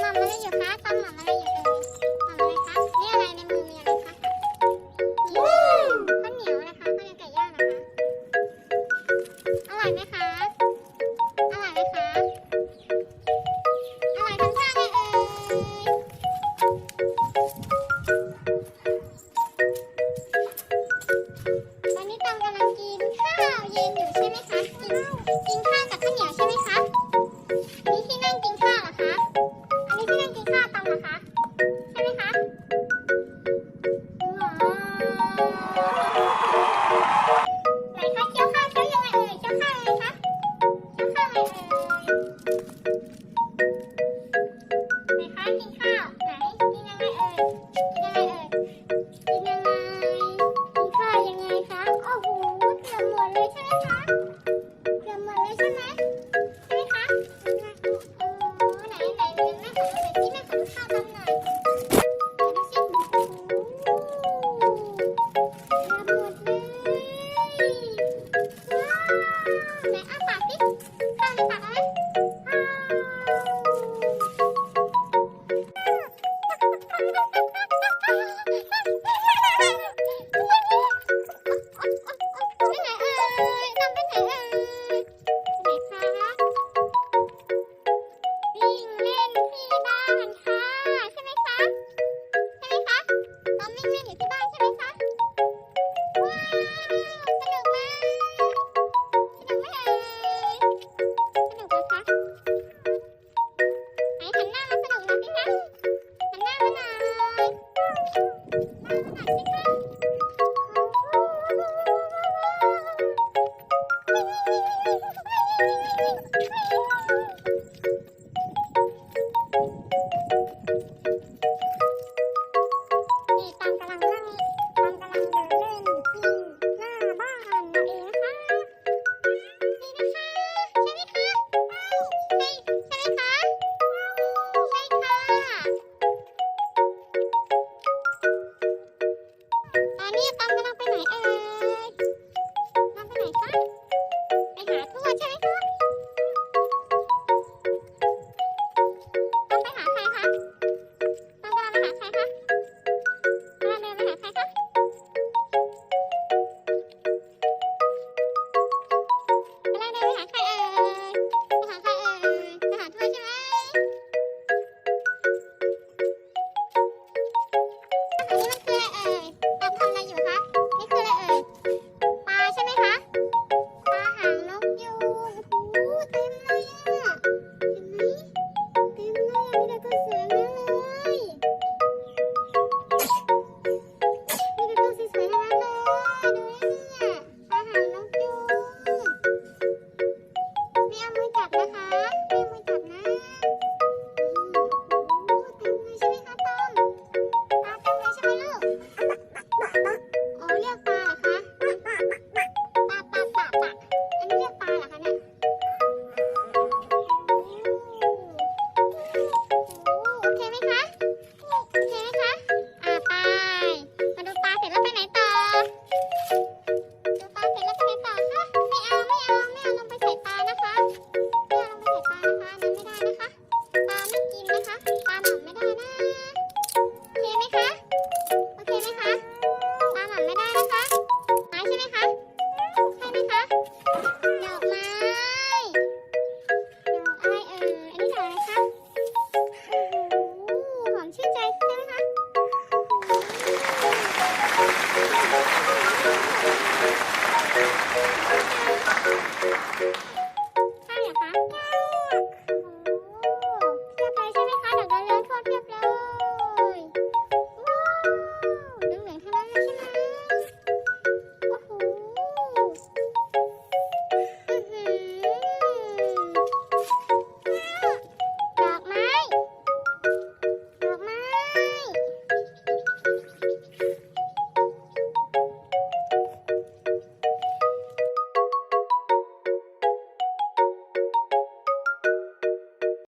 หม่อมอะไรอยู่คะฟังหม่อมอะไรอยู่เอ่ยหม่อมอะไรคะนี่อะไรในมือมีอะไรคะข้าวเหนียวนะคะข้าวเหนียวไก่ย่างนะคะอร่อยไหมคะอร่อยไหมคะอร่อยทั้งข้างเลยเอ่ยตอนนี้ตองกำลังกินข้าวเย็นอยู่ใช่ไหมคะกินกินข้าวกับข้าวเหนียวใช่ไหม ไหนคะเคี้ยวข้เคี้ยยังไงเอ่ยเคี้ยวข้าวไงคะเคี้ยวข้าวไงเอ่ยไหนคะกินข้าวไหนกินยังไงเอ่ยกินยังไงเอ่ยกินยังไงกินข้าวยังไงคะโอ้โหเกือบหเลยใช่ไหมคะ